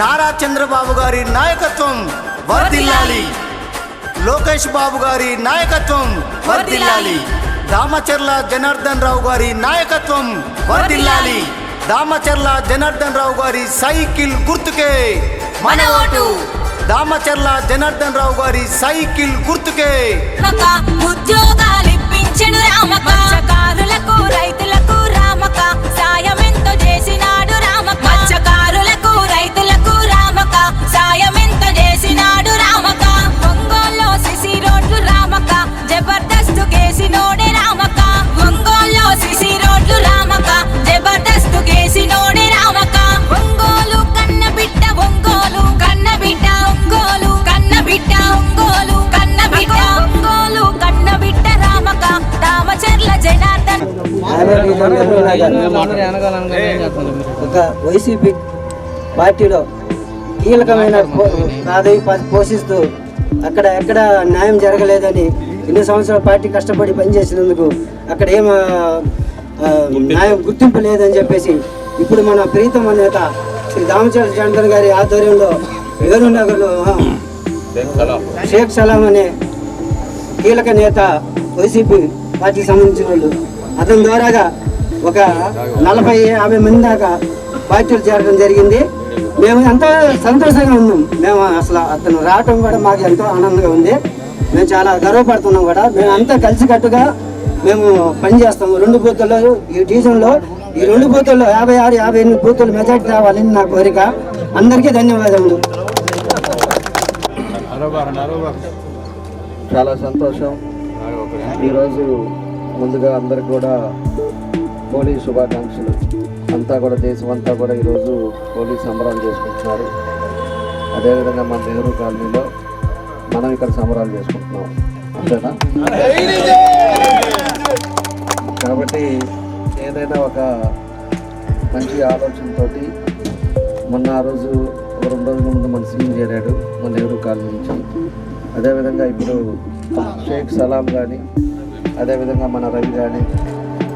నారా చంద్రబాబు గారి నాయకత్వం వర్ధిల్లాలి. లోకేష్ బాబు గారి నాయకత్వం వర్ధిల్లాలి. దామచర్ల జనార్దన్ రావు గారి నాయకత్వం వర్ధిల్లాలి. దామచర్ల జనార్దన్ రావు గారి సైకిల్ గుర్తుకే మన ఓటు. దామచర్ల జనార్దన్ రావు గారి సైకిల్ గుర్తుకే. రామక ఉద్యోగాలిప్పించెను రామక మత్స్యకారులకు ఒక వైసీపీ పార్టీలో కీలకమైన ప- పోషిస్తూ అక్కడ ఎక్కడ న్యాయం జరగలేదని ఎన్ని సంవత్సరాల పార్టీ కష్టపడి పనిచేసినందుకు అక్కడ ఏం న్యాయం గుర్తింపు లేదని చెప్పేసి ఇప్పుడు మన ప్రీతమ నేత శ్రీ దామచంద్ర చంద్రన్ గారి ఆధ్వర్యంలో వేరు నగర్లో షేక్ సలాం అనే కీలక నేత వైసీపీ పార్టీకి సంబంధించిన వాళ్ళు అతని ద్వారాగా ఒక నలభై యాభై మంది దాకా పార్టీలు చేరడం జరిగింది. మేము ఎంతో సంతోషంగా ఉన్నాం. మేము అసలు అతను రావటం కూడా మాకు ఎంతో ఆనందంగా ఉంది. మేము చాలా గర్వపడుతున్నాం కూడా. మేము అంతా కలిసికట్టుగా మేము పనిచేస్తాము రెండు బూతుల్లో ఈ డివిజన్లో ఈ రెండు బూతుల్లో యాభై ఆరు యాభై ఎనిమిది బూతులు మెజార్టీ రావాలని నా కోరిక. అందరికీ ధన్యవాదములు. చాలా సంతోషం. ఈరోజు ముందుగా అందరికి కూడా హోలీ శుభాకాంక్షలు. అంతా కూడా దేశం అంతా కూడా ఈరోజు హోలీ సంబరాలు చేసుకుంటున్నారు. అదేవిధంగా మన నెహ్రూ కాలనీలో మనం ఇక్కడ సంబరాలు చేసుకుంటున్నాం. అంతేనా? కాబట్టి ఏదైనా ఒక మంచి ఆలోచనతోటి మొన్న ఆ రోజు ఒక రెండు రోజుల ముందు మన సీఎం చేరాడు మన నెహ్రూ కాలనీ నుంచి. అదేవిధంగా ఇప్పుడు షేక్ సలాం కానీ అదేవిధంగా మన రవి కానీ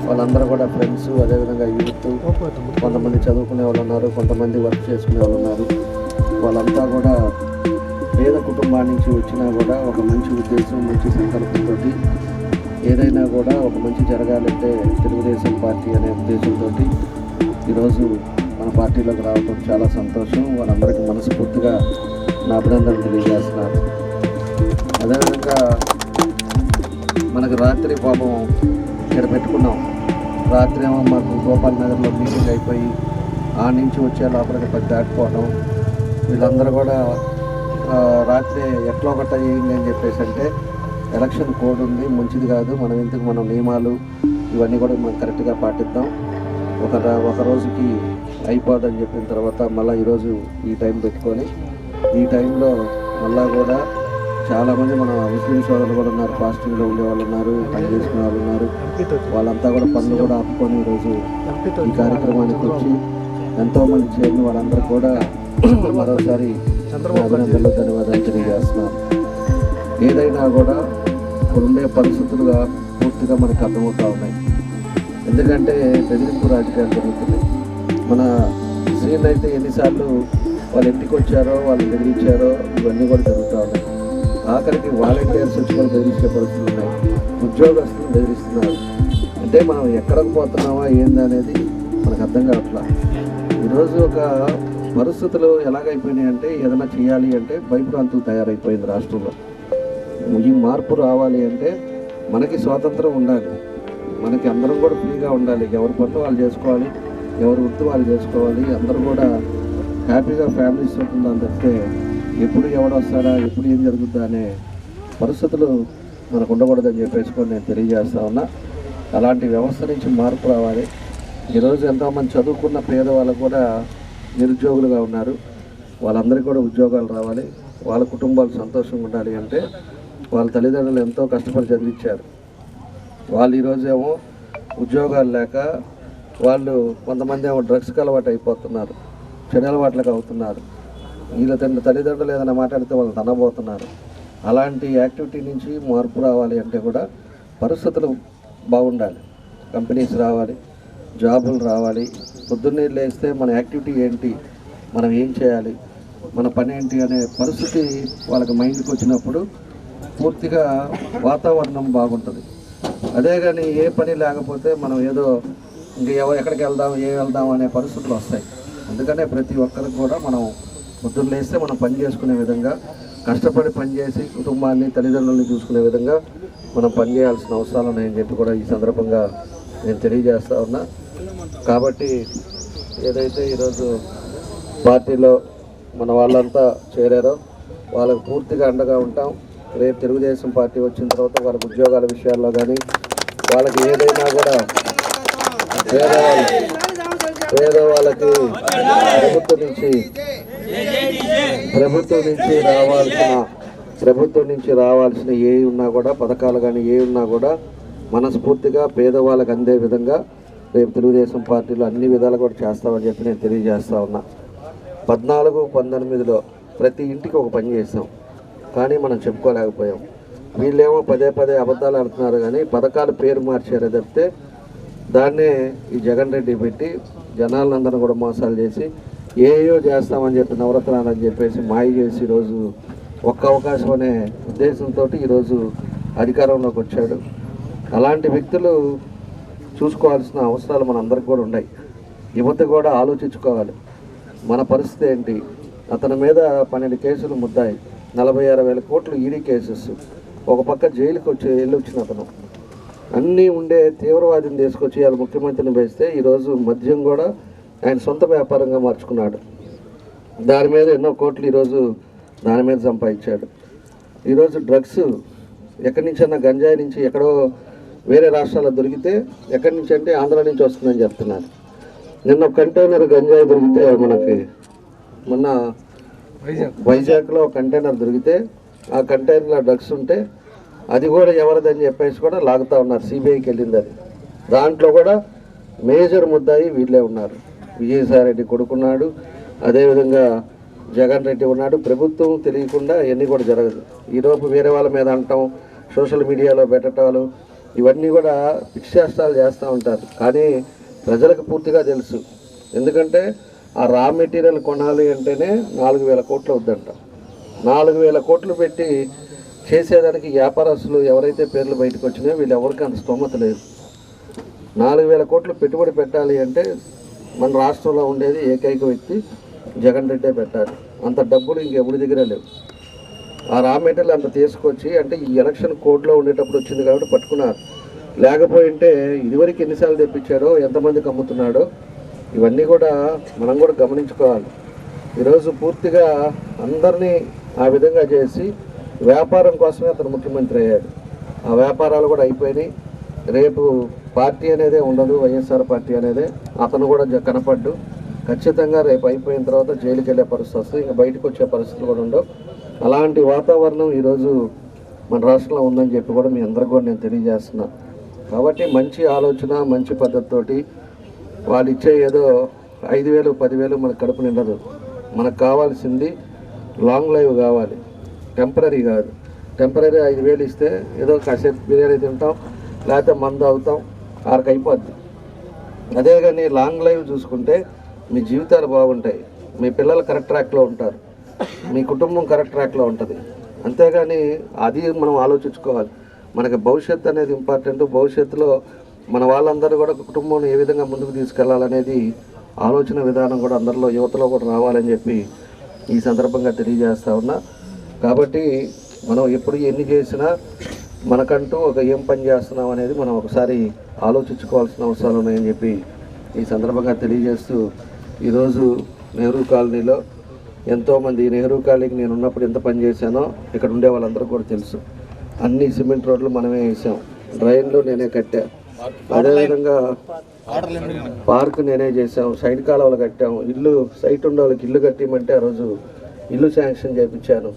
వాళ్ళందరూ కూడా ఫ్రెండ్స్ అదేవిధంగా యూత్ కొంతమంది చదువుకునే వాళ్ళు ఉన్నారు కొంతమంది వర్క్ చేసుకునే వాళ్ళు ఉన్నారు. వాళ్ళంతా కూడా పేద కుటుంబాల నుంచి వచ్చినా కూడా ఒక మంచి ఉద్దేశం మంచి సంకల్పంతో ఏదైనా కూడా ఒక మంచి జరగాలంటే తెలుగుదేశం పార్టీ అనే ఉద్దేశంతో ఈరోజు మన పార్టీలోకి రావడం చాలా సంతోషం. వాళ్ళందరికీ మనస్ఫూర్తిగా నా అభినందనలు తెలియజేస్తున్నాను. అదేవిధంగా మనకు రాత్రి పాపం ఇక్కడ పెట్టుకున్నాం. రాత్రి ఏమో మాకు గోపాల్ నగర్లో మీటింగ్ అయిపోయి ఆ నుంచి వచ్చే లోపలికి పది దాటిపోవడం. వీళ్ళందరూ కూడా రాత్రి ఎట్లా ఒకట చేయండి అని చెప్పేసి అంటే ఎలక్షన్ కోడ్ ఉంది మంచిది కాదు మనం ఇందుకు మనం నియమాలు ఇవన్నీ కూడా మనం కరెక్ట్గా పాటిద్దాం. ఒక ఒక రోజుకి అయిపోదని చెప్పిన తర్వాత మళ్ళీ ఈరోజు ఈ టైం పెట్టుకొని ఈ టైంలో మళ్ళా కూడా చాలామంది మన ముస్లిం సోదరులు కూడా ఉన్నారు ఫాస్టింగ్లో ఉండే వాళ్ళు ఉన్నారు పని చేసుకునే వాళ్ళు ఉన్నారు. వాళ్ళంతా కూడా పనులు కూడా ఆపుకొని ఈరోజు ఈ కార్యక్రమానికి వచ్చి ఎంతోమంది చేరిన వాళ్ళందరూ కూడా మరోసారి అభినందనలు ధన్యవాదాలు తెలియజేస్తున్నారు ఏదైనా కూడా ఉండే పరిస్థితులుగా పూర్తిగా మనకు అర్థమవుతూ ఉన్నాయి. ఎందుకంటే బెదిరింపు రాజకీయాలు జరుగుతున్నాయి. మన సీన్ అయితే ఎన్నిసార్లు వాళ్ళు ఇంటికి వచ్చారో వాళ్ళు బెదిరించారో ఇవన్నీ కూడా జరుగుతూ ఉన్నాయి. ఆఖరికి వాలంటీర్స్ వచ్చి వాళ్ళు బెదిరించే పరిస్థితులు ఉన్నాయి. ఉద్యోగస్తులు బెదిరిస్తున్నారు. అంటే మనం ఎక్కడికి పోతున్నామా ఏంది అనేది మనకు అర్థం కావట్లా. ఈరోజు ఒక పరిస్థితులు ఎలాగైపోయినాయి అంటే ఏదైనా చేయాలి అంటే భయప్రాంతులు తయారైపోయింది రాష్ట్రంలో. ఈ మార్పు రావాలి అంటే మనకి స్వాతంత్రం ఉండాలి. మనకి అందరం కూడా ఫ్రీగా ఉండాలి. ఎవరి పనులు వాళ్ళు చేసుకోవాలి ఎవరి వృత్తి వాళ్ళు చేసుకోవాలి. అందరూ కూడా హ్యాపీగా ఫ్యామిలీస్ ఉంటుందని తప్పితే ఎప్పుడు ఎవడు ఎప్పుడు ఏం జరుగుద్దా అనే పరిస్థితులు మనకు ఉండకూడదని చెప్పేసుకొని నేను తెలియజేస్తా ఉన్నా. అలాంటి వ్యవస్థ నుంచి మార్పు రావాలి. ఈరోజు ఎంతోమంది చదువుకున్న పేదవాళ్ళు కూడా నిరుద్యోగులుగా ఉన్నారు. వాళ్ళందరికీ కూడా ఉద్యోగాలు రావాలి. వాళ్ళ కుటుంబాలు సంతోషంగా ఉండాలి అంటే వాళ్ళ తల్లిదండ్రులు ఎంతో కష్టపడి చదివించారు. వాళ్ళు ఈరోజు ఏమో ఉద్యోగాలు లేక వాళ్ళు కొంతమంది ఏమో డ్రగ్స్కి అలవాటు అయిపోతున్నారు. చెడు అలవాట్లకు అవుతున్నారు. వీళ్ళ తండ్రి తల్లిదండ్రులు ఏదైనా మాట్లాడితే వాళ్ళు తనబోతున్నారు అలాంటి యాక్టివిటీ నుంచి మార్పు రావాలి అంటే కూడా పరిస్థితులు బాగుండాలి. కంపెనీస్ రావాలి జాబులు రావాలి. పొద్దున్నే లేస్తే మన యాక్టివిటీ ఏంటి మనం ఏం చేయాలి మన పని ఏంటి అనే పరిస్థితి వాళ్ళకి మైండ్కి వచ్చినప్పుడు పూర్తిగా వాతావరణం బాగుంటుంది. అదే కానీ ఏ పని లేకపోతే మనం ఏదో ఇంక ఎక్కడికి వెళ్దాం ఏ వెళ్దాం అనే పరిస్థితులు వస్తాయి. అందుకనే ప్రతి ఒక్కరికి కూడా మనం పొద్దున్న లేస్తే మనం పని చేసుకునే విధంగా కష్టపడి పనిచేసి కుటుంబాన్ని తల్లిదండ్రులని చూసుకునే విధంగా మనం పనిచేయాల్సిన అవసరాలు ఉన్నాయని చెప్పి కూడా ఈ సందర్భంగా నేను తెలియజేస్తా ఉన్నా. కాబట్టి ఏదైతే ఈరోజు పార్టీలో మన వాళ్ళంతా చేరారో వాళ్ళకు పూర్తిగా అండగా ఉంటాం. రేపు తెలుగుదేశం పార్టీ వచ్చిన తర్వాత వాళ్ళకి ఉద్యోగాల విషయాల్లో కానీ వాళ్ళకి ఏదైనా కూడా పేదవాళ్ళు పేదవాళ్ళకి ప్రభుత్వం నుంచి ప్రభుత్వం నుంచి రావాల్సిన ప్రభుత్వం నుంచి రావాల్సిన ఏ ఉన్నా కూడా పథకాలు కానీ ఏ ఉన్నా కూడా మనస్ఫూర్తిగా పేదవాళ్ళకి అందే విధంగా రేపు తెలుగుదేశం పార్టీలో అన్ని విధాలు కూడా చేస్తామని చెప్పి నేను తెలియజేస్తా ఉన్నా. పద్నాలుగు పంతొమ్మిదిలో ప్రతి ఇంటికి ఒక పని చేసాం కానీ మనం చెప్పుకోలేకపోయాం. వీళ్ళేమో పదే పదే అబద్ధాలు ఆడుతున్నారు కానీ పథకాలు పేరు మార్చారే తప్పితే దాన్నే ఈ జగన్ రెడ్డి పెట్టి జనాలందరూ కూడా మోసాలు చేసి ఏయో చేస్తామని చెప్పి నవరత్నాలు అని చెప్పేసి మాయ చేసి ఈరోజు ఒక్క అవకాశం అనే ఉద్దేశంతో ఈరోజు అధికారంలోకి వచ్చాడు. అలాంటి వ్యక్తులు చూసుకోవాల్సిన అవసరాలు మనందరికి కూడా ఉన్నాయి. యువత కూడా ఆలోచించుకోవాలి. మన పరిస్థితి ఏంటి? అతని మీద పన్నెండు కేసులు ముద్దాయి. నలభై ఆరు వేల కోట్లు ఈడీ కేసెస్. ఒక పక్క జైలుకి వచ్చి వెళ్ళి వచ్చిన అతను. అన్నీ ఉండే తీవ్రవాదిని తీసుకొచ్చి వాళ్ళ ముఖ్యమంత్రిని వేస్తే ఈరోజు మద్యం కూడా ఆయన సొంత వ్యాపారంగా మార్చుకున్నాడు. దాని మీద ఎన్నో కోట్లు ఈరోజు దాని మీద సంపాదించాడు. ఈరోజు డ్రగ్స్ ఎక్కడి నుంచైనా గంజాయి నుంచి ఎక్కడో వేరే రాష్ట్రాల్లో దొరికితే ఎక్కడి నుంచి అంటే ఆంధ్ర నుంచి వస్తుందని చెప్తున్నారు నిన్న కంటైనర్ గంజాయి దొరికితే మనకి మొన్న వైజాగ్లో ఒక కంటైనర్ దొరికితే ఆ కంటైనర్లో డ్రగ్స్ ఉంటే అది కూడా ఎవరిదని చెప్పేసి కూడా లాగుతా ఉన్నారు. సిబిఐకి వెళ్ళింది అది. దాంట్లో కూడా మేజర్ ముద్దాయి వీళ్ళే ఉన్నారు. విజయసాయిరెడ్డి కొడుకున్నాడు. అదేవిధంగా జగన్ రెడ్డి ఉన్నాడు. ప్రభుత్వం తెలియకుండా ఇవన్నీ కూడా జరగదు. ఈలోపు వేరే వాళ్ళ మీద అంటాం సోషల్ మీడియాలో పెట్టడాలు ఇవన్నీ కూడా పిచ్చేష్టాలు చేస్తూ ఉంటారు. కానీ ప్రజలకు పూర్తిగా తెలుసు. ఎందుకంటే ఆ రా మెటీరియల్ కొనాలి అంటేనే నాలుగు వేల కోట్లు అవుద్దంట నాలుగు వేల కోట్లు పెట్టి చేసేదానికి వ్యాపారస్తులు ఎవరైతే పేర్లు బయటకు వచ్చినాయో వీళ్ళు ఎవరికి అంత స్తోమత లేదు. నాలుగు వేల కోట్లు పెట్టుబడి పెట్టాలి అంటే మన రాష్ట్రంలో ఉండేది ఏకైక వ్యక్తి జగన్ రెడ్డే పెట్టాలి. అంత డబ్బులు ఇంకెవరి దగ్గర లేవు. ఆ రా మెటీరియల్ అంత తీసుకొచ్చి అంటే ఈ ఎలక్షన్ కోడ్లో ఉండేటప్పుడు వచ్చింది కాబట్టి పట్టుకున్నారు లేకపోయింటే ఇదివరకు ఎన్నిసార్లు తెప్పించాడో ఎంతమందికి అమ్ముతున్నాడో ఇవన్నీ కూడా మనం కూడా గమనించుకోవాలి. ఈరోజు పూర్తిగా అందరినీ ఆ విధంగా చేసి వ్యాపారం కోసమే అతను ముఖ్యమంత్రి అయ్యాడు. ఆ వ్యాపారాలు కూడా అయిపోయినాయి. రేపు పార్టీ అనేదే ఉండదు వైఎస్ఆర్ పార్టీ అనేదే. అతను కూడా కనపడ్డు. ఖచ్చితంగా రేపు అయిపోయిన తర్వాత జైలుకి వెళ్ళే పరిస్థితి వస్తుంది. ఇంకా బయటకు వచ్చే పరిస్థితులు కూడా ఉండవు. అలాంటి వాతావరణం ఈరోజు మన రాష్ట్రంలో ఉందని చెప్పి కూడా మీ అందరికీ కూడా నేను తెలియజేస్తున్నా. కాబట్టి మంచి ఆలోచన మంచి పద్ధతితోటి వాళ్ళు ఇచ్చే ఏదో ఐదు వేలు పదివేలు మనకు కడుపు నిండదు. మనకు కావాల్సింది లాంగ్ లైవ్ కావాలి. టెంపరీ కాదు. టెంపరీ ఐదు వేలు ఇస్తే ఏదో కాసేపు బిర్యానీ తింటాం లేకపోతే మందు అవుతాం ఆరికి అయిపోద్ది అదే కానీ లాంగ్ లైవ్ చూసుకుంటే మీ జీవితాలు బాగుంటాయి. మీ పిల్లలు కరెక్ట్ ట్రాక్లో ఉంటారు. మీ కుటుంబం కరెక్ట్ ట్రాక్లో ఉంటుంది. అంతేగాని అది మనం ఆలోచించుకోవాలి. మనకి భవిష్యత్తు అనేది ఇంపార్టెంట్. భవిష్యత్తులో మన వాళ్ళందరూ కూడా కుటుంబం ఏ విధంగా ముందుకు తీసుకెళ్ళాలనేది ఆలోచన విధానం కూడా అందరిలో యువతలో కూడా రావాలని చెప్పి ఈ సందర్భంగా తెలియజేస్తా ఉన్నా. కాబట్టి మనం ఎప్పుడు ఎన్ని చేసినా మనకంటూ ఒక ఏం పని చేస్తున్నాం అనేది మనం ఒకసారి ఆలోచించుకోవాల్సిన అవసరాలు ఉన్నాయని చెప్పి ఈ సందర్భంగా తెలియజేస్తూ ఈరోజు నెహ్రూ కాలనీలో ఎంతోమంది నెహ్రూ కాలనీకి నేను ఉన్నప్పుడు ఎంత పని చేశానో ఇక్కడ ఉండే వాళ్ళందరూ కూడా తెలుసు. అన్ని సిమెంట్ రోడ్లు మనమే వేసాం. డ్రైన్లు నేనే కట్టా. అదేవిధంగా పార్క్ నేనే చేసాం సైడ్ కాలువలు కట్టాం. ఇల్లు సైట్ ఉండే వాళ్ళకి ఇల్లు కట్టేయమంటే ఆ రోజు ఇల్లు శాంక్షన్ చేయించాను.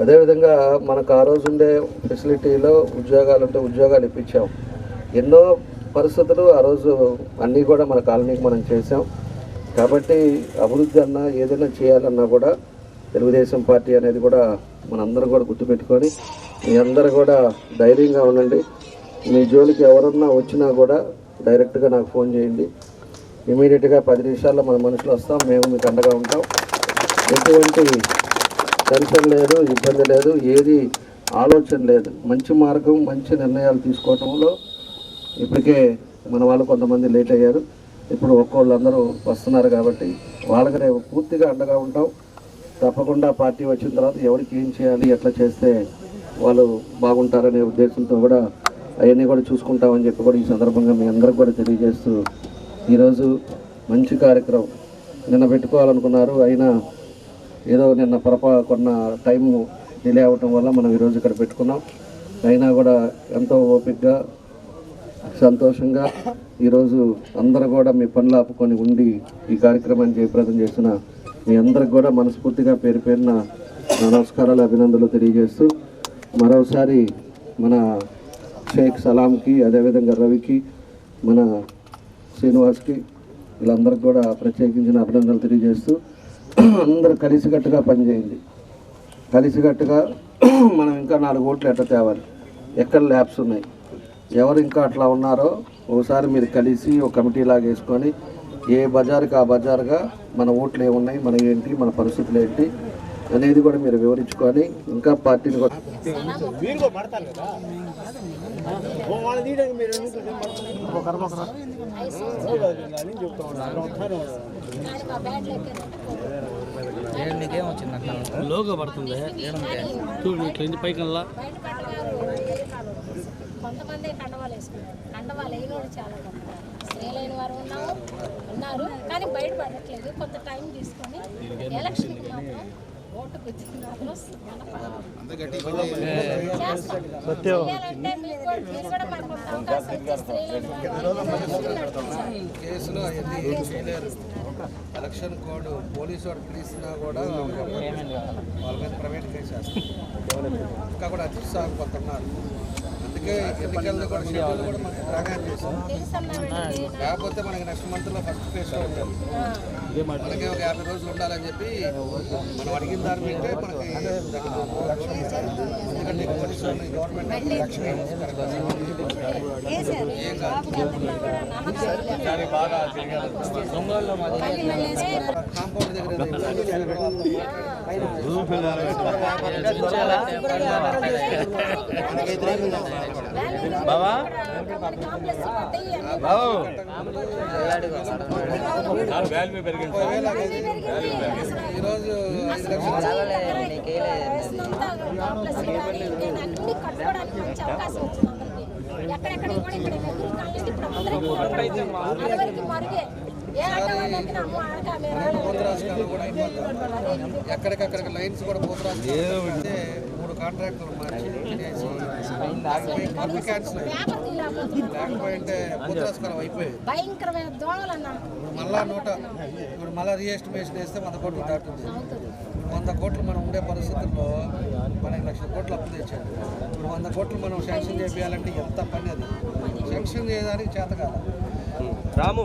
అదేవిధంగా మనకు ఆ రోజు ఉండే ఫెసిలిటీలో ఉద్యోగాలు ఉంటే ఉద్యోగాలు ఇప్పించాం. ఎన్నో పరిస్థితులు ఆ రోజు అన్నీ కూడా మన కాలనీకి మనం చేసాం కాబట్టి అభివృద్ధి అన్నా ఏదైనా చేయాలన్నా కూడా తెలుగుదేశం పార్టీ అనేది కూడా మనందరం కూడా గుర్తుపెట్టుకొని మీ అందరూ కూడా ధైర్యంగా ఉండండి. మీ జోలికి ఎవరన్నా వచ్చినా కూడా డైరెక్ట్గా నాకు ఫోన్ చేయండి. ఇమీడియట్గా పది నిమిషాల్లో మన మనుషులు వస్తాం. మేము మీకు అండగా ఉంటాం. ఎటువంటి టెన్షన్ లేదు ఇబ్బంది లేదు ఏది ఆలోచన లేదు. మంచి మార్గం మంచి నిర్ణయాలు తీసుకోవటంలో ఇప్పటికే మన వాళ్ళు కొంతమంది లేట్ అయ్యారు. ఇప్పుడు ఒక్కోళ్ళు అందరూ వస్తున్నారు కాబట్టి వాళ్ళకి రేపు పూర్తిగా అండగా ఉంటాం. తప్పకుండా పార్టీ వచ్చిన తర్వాత ఎవరికి ఏం చేయాలి ఎట్లా చేస్తే వాళ్ళు బాగుంటారనే ఉద్దేశంతో కూడా అవన్నీ కూడా చూసుకుంటామని చెప్పి కూడా ఈ సందర్భంగా మీ అందరికి కూడా తెలియజేస్తూ ఈరోజు మంచి కార్యక్రమం నిన్న పెట్టుకోవాలనుకున్నారు. అయినా ఏదో నిన్న పొరపా కొన్న టైం డిలే అవ్వటం వల్ల మనం ఈరోజు ఇక్కడ పెట్టుకున్నాం. అయినా కూడా ఎంతో ఓపిక్గా సంతోషంగా ఈరోజు అందరూ కూడా మీ పనులు ఆపుకొని ఉండి ఈ కార్యక్రమాన్ని జయప్రదం చేసిన మీ అందరికి కూడా మనస్ఫూర్తిగా పేరు పేరున నమస్కారాలు అభినందనలు తెలియజేస్తూ మరోసారి మన షేక్ సలాంకి అదేవిధంగా రవికి మన శ్రీనివాస్కి వీళ్ళందరికీ కూడా ప్రత్యేకించిన అభినందనలు తెలియజేస్తూ అందరూ కలిసికట్టుగా పనిచేయండి. కలిసికట్టుగా మనం ఇంకా నాలుగు ఓట్లు ఎట్ట తేవాలి? ఎక్కడ ల్యాబ్స్ ఉన్నాయి? ఎవరు ఇంకా అట్లా ఉన్నారో ఒకసారి మీరు కలిసి ఒక కమిటీ లాగా వేసుకొని ఏ బజార్కి ఆ బజార్గా మన ఓట్లు ఏమున్నాయి మన ఏంటి మన పరిస్థితులు ఏంటి అనేది కూడా మీరు వివరించుకొని ఇంకా పార్టీని కూడా లోగో పడుతుంది చూడు ఇట్లా ఇంటి పైకల్లా కొంతమంది కండవాలు వేసుకున్నారు కండవాలు చాలా స్త్రీలైన వారు ఉన్నారు. ఉన్నారు కానీ బయటపడట్లేదు. కొంత టైం తీసుకొని ఎలక్షన్ మాత్రం ఓటు గుర్తున్నారు చేయాలంటే మీకు కూడా- మీరు కూడా మాకు కొంత అవకాశం ఇస్తే స్త్రీలైన వారు కేసులు అవన్నీ ఏం చేయలేరు ఎలక్షన్ కోడ్ పోలీసు వాడు పిలిచినా కూడా వాళ్ళ మీద ప్రైవేట్ కేసు వేస్తారు ఇంకా కూడా ఉన్నారు అందుకే ఎన్నికల్లో కూడా షెడ్యూల్ కూడా మనకి చేశాం. తెలుసన్నారండి లేకపోతే మనకి నెక్స్ట్ మంత్లో ఫస్ట్ ఫేజ్ ఉంటాం మనకి ఒక యాభై రోజులు ఉండాలని చెప్పి మనం అడిగిన దాని మీదే మనకి గవర్నమెంట్ కాంపౌండ్ దగ్గర బావా? ఈరోజు ఐదు లక్షలు ఎక్కడెక్కడ కూడా ఇక్కడ ముగ్గురు కాలేదు ఇప్పుడు అందరికీ అరవైకి మరుగే. ఎక్కడికక్కడికి లైన్స్ కూడా పోతరాజు మూడు కాంట్రాక్టులు మార్చి క్యాన్సిల్ లేకపోతే పోతరాజకాలం అయిపోయింది ఇప్పుడు మళ్ళా నూట ఇప్పుడు మళ్ళా రిఎస్టిమేషన్ వేస్తే వంద కోట్లు దాటుతుంది. వంద కోట్లు మనం ఉండే పరిస్థితుల్లో పన్నెండు లక్షల కోట్లు అప్పు తెచ్చాడు ఇప్పుడు వంద కోట్లు మనం శాంక్షన్ చేయాలంటే ఎంత పని అది? శాంక్షన్ చేయడానికి చేత కాదు. రాము